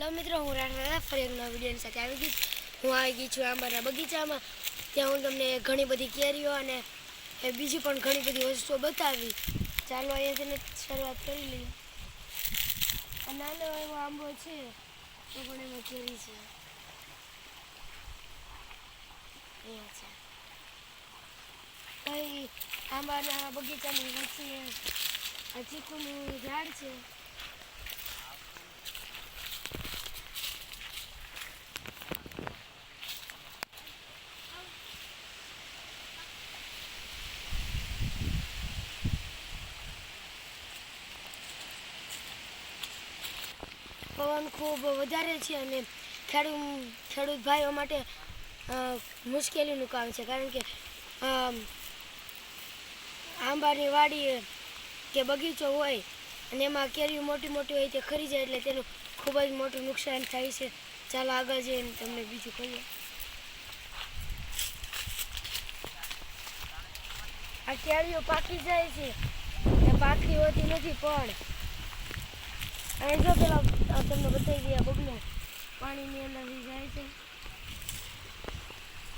Hello મિત્રો, હું રાણા ફરી એક નવા સાથે આવી ગઈ હું આવી ગઈ છું અમારા બગીચામાં, ત્યાં હું તમને ઘણી બધી કેરીઓ અને બીજી પણ ઘણી બધી વસ્તુઓ બતાવી. ચાલો અહીંયાથી શરૂઆત કરી લઈએ. આ નાનો એવો આંબો છે, તો પણ એમાં કેરી છે. અહીંયા છે. અહીં આંબાના બગીચાની વચ્ચે ચીકુનું ઝાડ છે. પવન ખૂબ વધારે છે અને ખેડૂત ખેડૂત ભાઈઓ માટે મુશ્કેલીનું કામ છે. કારણ કે આંબાની વાડી કે બગીચો હોય અને એમાં કેરીઓ મોટી મોટી હોય તે ખરી જાય એટલે તેનું ખૂબ જ મોટું નુકસાન થાય છે. ચાલો આગળ જઈને તમને બીજું કહીએ. આ કેરીઓ પાકી જાય છે. પાકી હોતી નથી પણ અને જો પેલા તમને બતાવી દઈએ બગલો પાણીની અંદરથી જાય છે.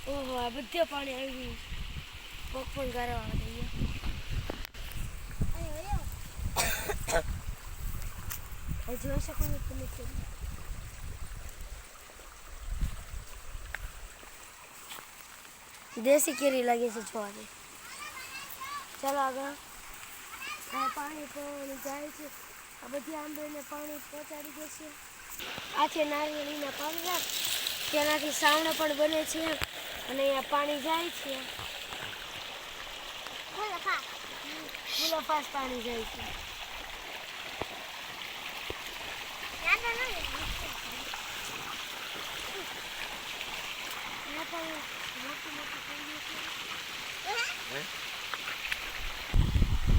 ઓહો, આ બધે પાણી આવી ગયું. પગ પણ ગારવા થઈ ગયા. જોઈ શકો છો તમે. દેશી કેરી લાગે છે જોવાની. ચાલો આગળ. પાણી પણ જાય છે. આ બધી આંબેને પાણી પહોંચાડી દે છે. આ છે નારિયેળીના પાંદડા તેનાથી સાવણ પણ બને છે અને અહીંયા પાણી જાય છે ફૂલો પાણી જાય છે. મોટી છે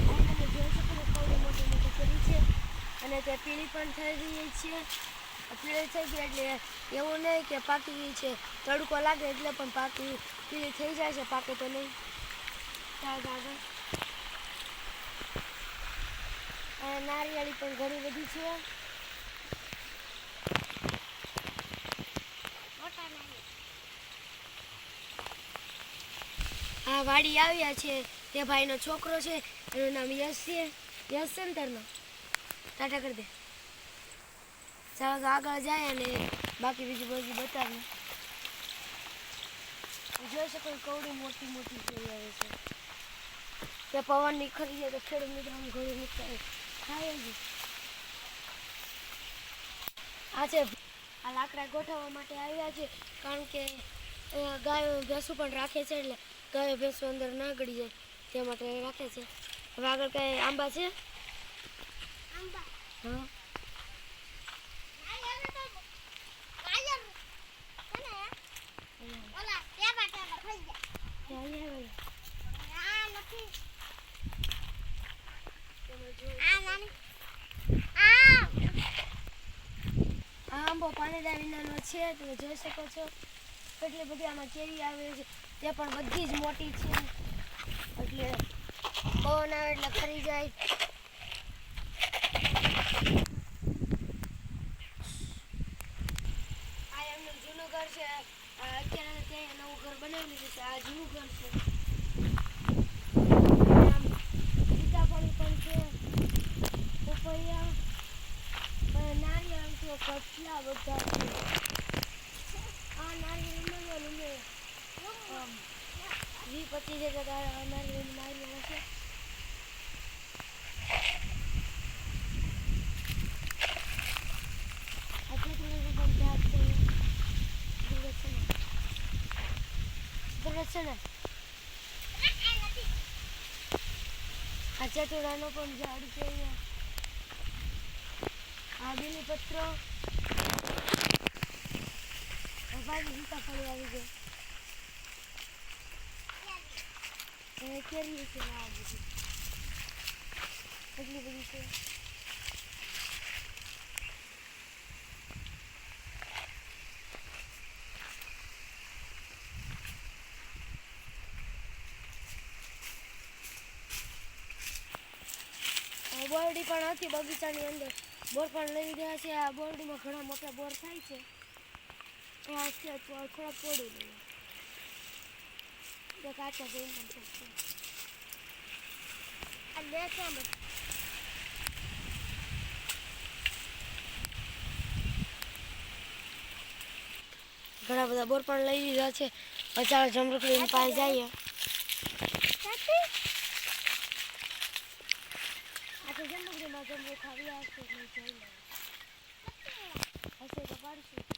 અને તમે જોઈ શકો છો કેવડી મોટી મોટી કેરી છે તે પીળી પણ થઈ ગઈ છે. પીળી થઈ ગઈ એટલે એવું નહીં કે પાકી ગઈ છે. તડકો લાગે એટલે પણ પાકી, પીળી થઈ જાય છે, પાકે તો નહીં. આગળ નારિયેળી પણ ઘણી બધી છે. આ વાડી આવ્યા છે. તે ભાઈનો છોકરો છે. એનું નામ યશ છે. યશ છે ને તારનો ટાટા કરી દે. ચાલો આગળ જાય અને બાકી બીજું બધું બતાવીએ. જોઈ શકો કવડી મોટી મોટી થઈ આવે છે. તે પવન નીકળી જાય તો ખેડૂત મિત્રોને ઘોડી નીકળે ખાય જ આ છે, આ લાકડા ગોઠવવા માટે આવ્યા છે. કારણ કે ગાયો ભેંસું પણ રાખે છે એટલે ગાયો ભેંસું અંદર ના ગળી જાય. તે માટે રાખે છે. હવે આગળ કઈ આંબા છે? ત્યાં આંબો પાણીદાર વિનાનો છે, તમે જોઈ શકો છો. કેટલી બધી આમાં કેરી આવે છે. તે પણ બધી જ મોટી છે. એટલે પવન આવે એટલે ખરી જાય આ એમનું જૂનું ઘર છે આ અત્યારે ત્યાં ઘર લીધું છે આ જીવું આમ સીતાફળ પણ છે પપૈયા નારિયેળ છે કેટલા બધા આ નારિયેળ મળવાનું ને આમ વી પચીસ હજાર નારિયેળ નારિયેળ છે અત્યારે તો પણ ત્યાં જ છે દુર્ગત છે ને? આ ચતુરાનો પણ ઝાડ છે આ બીલીપત્રો ભાજી સીતાફળી આવી ગયો કેરી છે આ એટલી બધી છે? બોરડી પણ હતી બગીચાની અંદર. બોર પણ લઈ ગયા છે. આ બોરડીમાં ઘણા મોટા બોર થાય છે. એ આ થોડા પોડી ઘણા બધા બોર પણ લઈ લીધા છે. અચાનક જમરૂકડી પાસે જઈએ. આ તો જમરૂકડીમાં જમરૂક આવી આવશે એટલે જોઈ લે હશે તો પાડશું